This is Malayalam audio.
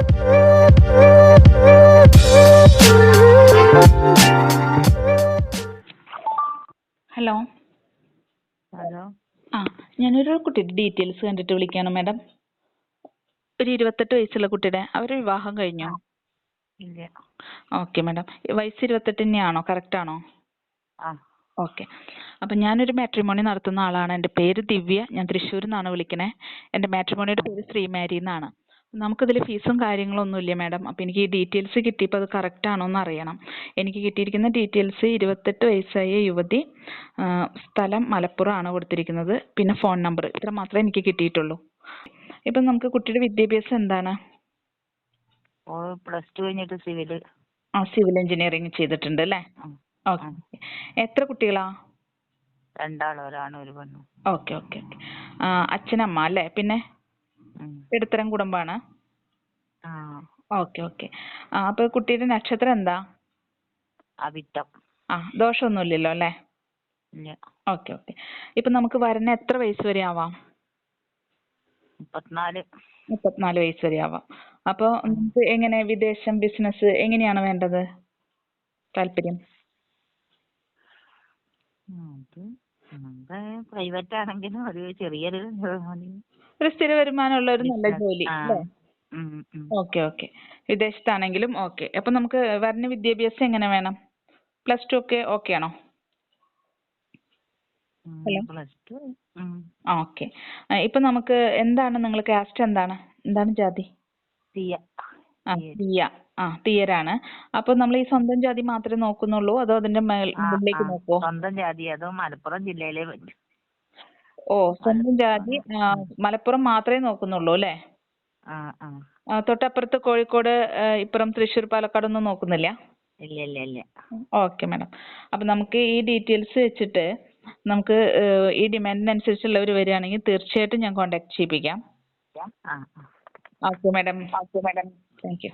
ഹലോ ഹലോ ആ ഞാനൊരു കുട്ടിയുടെ ഡീറ്റെയിൽസ് കണ്ടിട്ട് വിളിക്കാണ് മാഡം. ഒരു ഇരുപത്തെട്ട് വയസ്സുള്ള കുട്ടിയുടെ അവരുടെ വിവാഹം കഴിഞ്ഞോ? ഇല്ല. Okay madam. വയസ്സ് ഇരുപത്തെട്ട് തന്നെയാണോ? കറക്റ്റ് ആണോ? ഓക്കെ. അപ്പം ഞാനൊരു മാട്രിമോണി നടത്തുന്ന ആളാണ്. എന്റെ പേര് ദിവ്യ. ഞാൻ തൃശ്ശൂരിൽ നിന്നാണ് വിളിക്കണേ. എന്റെ മാട്രിമോണിയുടെ പേര് ശ്രീമാരി എന്നാണ്. നമുക്കിതിൽ ഫീസും കാര്യങ്ങളൊന്നും ഇല്ല മാഡം? അപ്പോൾ എനിക്ക് ഈ ഡീറ്റെയിൽസ് കിട്ടിയപ്പോൾ അത് കറക്റ്റ് ആണോ എന്ന് അറിയണം. എനിക്ക് കിട്ടിയിരിക്കുന്ന ഡീറ്റെയിൽസ് ഇരുപത്തെട്ട് വയസ്സായ യുവതി സ്ഥലം മലപ്പുറം ആണ് കൊടുത്തിരിക്കുന്നത്. പിന്നെ ഫോൺ നമ്പർ ഇത്ര മാത്രമേ എനിക്ക് കിട്ടിയിട്ടുള്ളൂ. ഇപ്പം നമുക്ക് കുട്ടിയുടെ വിദ്യാഭ്യാസം എന്താണ്? പ്ലസ് ടു കഴിഞ്ഞിട്ട് സിവിൽ ആ സിവിൽ എഞ്ചിനീയറിംഗ് ചെയ്തിട്ടുണ്ട് അല്ലേ. ഓക്കെ. എത്ര കുട്ടികളാ? രണ്ടാൾ ഒരാണ് ഒരു പെണ്ണും. Okay okay okay. അച്ഛനമ്മ അല്ലേ? പിന്നെ. ഇടത്തരം കുടുംബാണ്? Okay okay. ആ അപ്പോൾ കുട്ടിയുടെ നക്ഷത്രം എന്താ? അവിട്ടം. ആ ദോഷമൊന്നുമില്ലല്ലോ അല്ലേ? Okay okay. ഇപ്പൊ നമുക്ക് വരന് എത്ര വയസ്സ് വരെ ആവാം? മുപ്പത്തിനാല്. മുപ്പത്തിനാല് വയസ്സ് വരെ ആവാം. അപ്പൊ നമുക്ക് എങ്ങനെ വിദേശം ബിസിനസ് എങ്ങനെയാണ് വേണ്ടത്? താല്പര്യം? പ്രൈവറ്റ് ആണെങ്കിലും ഒരു ചെറിയൊരു. ഒരു സ്ഥിര വരുമാനമുള്ള ഒരു നല്ല ജോലി. അല്ലേ? ഓക്കേ. ഓക്കെ. വിദേശത്താണെങ്കിലും ഓക്കെ. അപ്പൊ നമുക്ക് വരന് വിദ്യാഭ്യാസം എങ്ങനെ വേണം? പ്ലസ് ടു ഒക്കെ ഓക്കേ ആണോ? Hello? Okay plus two okay. ഇപ്പം നമുക്ക് എന്താണ് നിങ്ങൾ കാസ്റ്റ് എന്താണ്? എന്താണ് ജാതി? തീയ. ആ തീയ. ആ തീയരാണ്. അപ്പൊ നമ്മൾ ഈ സ്വന്തം ജാതി മാത്രമേ നോക്കുന്നുള്ളൂ? അതോ അതിന്റെ മേൽ മുകളിലേക്ക്. നോക്കുവോ? സ്വന്തം ജാതി. അതോ മലപ്പുറം ജില്ലയിലെ പറ്റൂ. ഓ സ്വന്തം ജാതി ആ, മലപ്പുറം മാത്രമേ നോക്കുന്നുള്ളൂ അല്ലേ? ആ ആ. ആ, തൊട്ടപ്പുറത്ത് കോഴിക്കോട് ആ, ഇപ്പുറം തൃശ്ശൂർ പാലക്കാട് ഒന്നും നോക്കുന്നില്ല? ഇല്ല ഇല്ല ഇല്ല. Okay madam. അപ്പോൾ നമുക്ക് ഈ ഡീറ്റെയിൽസ് വെച്ചിട്ട് നമുക്ക് ഏഹ്, ഈ ഡിമാൻഡിനനുസരിച്ചുള്ളവർ വരികയാണെങ്കിൽ തീർച്ചയായിട്ടും ഞാൻ കോൺടാക്ട് ചെയ്യിപ്പിക്കാം. ആ ആ. Okay madam. Okay madam. Thank you.